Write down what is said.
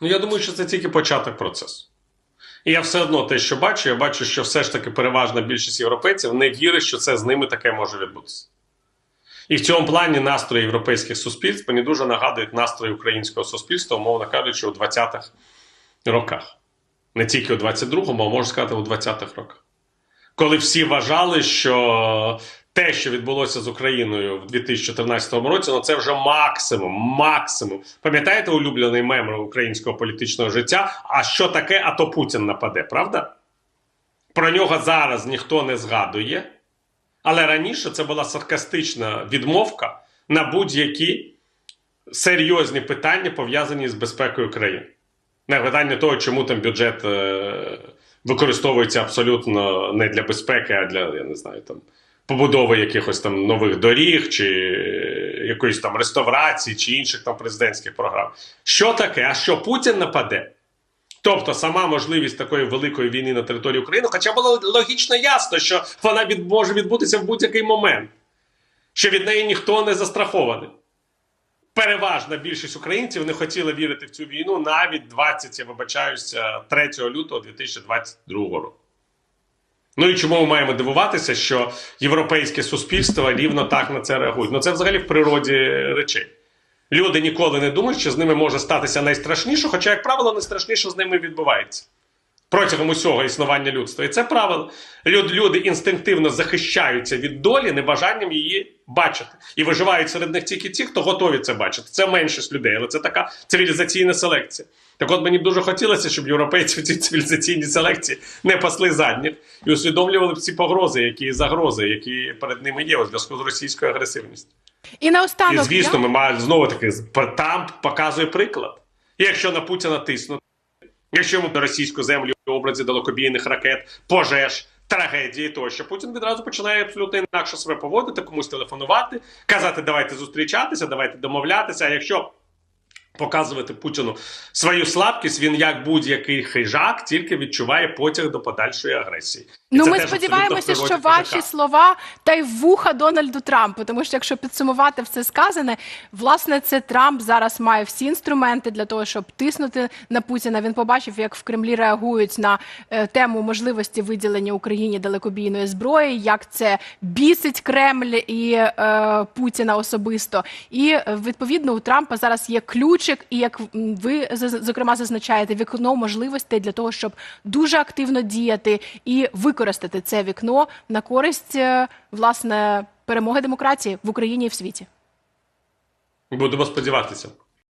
Ну, я думаю, що це тільки початок процесу. І я все одно те, що бачу, я бачу, що все ж таки переважна більшість європейців не вірить, що це з ними таке може відбутися. І в цьому плані настрої європейських суспільств мені дуже нагадують настрої українського суспільства, умовно кажучи, у 20-х роках. Не тільки у 22-му, а можна сказати, у 20-х роках. Коли всі вважали, що те, що відбулося з Україною в 2014 році, ну це вже максимум, максимум. Пам'ятаєте улюблений мем українського політичного життя? А що таке, а то Путін нападе, правда? Про нього зараз ніхто не згадує. Але раніше це була саркастична відмовка на будь-які серйозні питання, пов'язані з безпекою країни. На питання того, чому там бюджет е, використовується абсолютно не для безпеки, а для, я не знаю, там побудови якихось там нових доріг, чи якоїсь там реставрації, чи інших там президентських програм. Що таке? А що Путін нападе? Тобто сама можливість такої великої війни на території України, хоча було логічно ясно, що вона від, може відбутися в будь-який момент, що від неї ніхто не застрахований. Переважна більшість українців не хотіла вірити в цю війну навіть 20, я вибачаюся, 3 лютого 2022 року. Ну і чому ми маємо дивуватися, що європейське суспільство рівно так на це реагують? Ну це взагалі в природі речей. Люди ніколи не думають, що з ними може статися найстрашніше, хоча, як правило, найстрашніше з ними відбувається протягом усього існування людства. І це правило. Люд, люди інстинктивно захищаються від долі небажанням її бачити. І виживають серед них тільки ті, хто готові це бачити. Це меншість людей, але це така цивілізаційна селекція. Так от мені б дуже хотілося, щоб європейці в цій цивілізаційній селекції не пасли задніх і усвідомлювали б ці погрози, які загрози, які перед ними є у зв'язку з російською агресивністю. І І звісно, я... ми маємо знову таки Трамп показує приклад. І Якщо на Путіна тиснути, якщо йому на російську землю в образі далекобійних ракет, пожеж, трагедії, тощо Путін відразу починає абсолютно інакше себе поводити, комусь телефонувати, казати, давайте зустрічатися, давайте домовлятися. А якщо показувати Путіну свою слабкість, він як будь-який хижак, тільки відчуває потяг до подальшої агресії. І Ну, ми сподіваємося, що природі ваші хижака. слова та й вуха Дональду Трампу. Тому що якщо підсумувати все сказане, власне, це Трамп зараз має всі інструменти для того, щоб тиснути на Путіна. Він побачив, як в Кремлі реагують на е, тему можливості виділення Україні далекобійної зброї, як це бісить Кремль і е, Путіна особисто. І е, відповідно у Трампа зараз є ключик, і як ви зокрема зазначаєте, вікно можливостей для того, щоб дуже активно діяти і використати це вікно на користь е, власне перемоги демократії в Україні і в світі. Будемо сподіватися.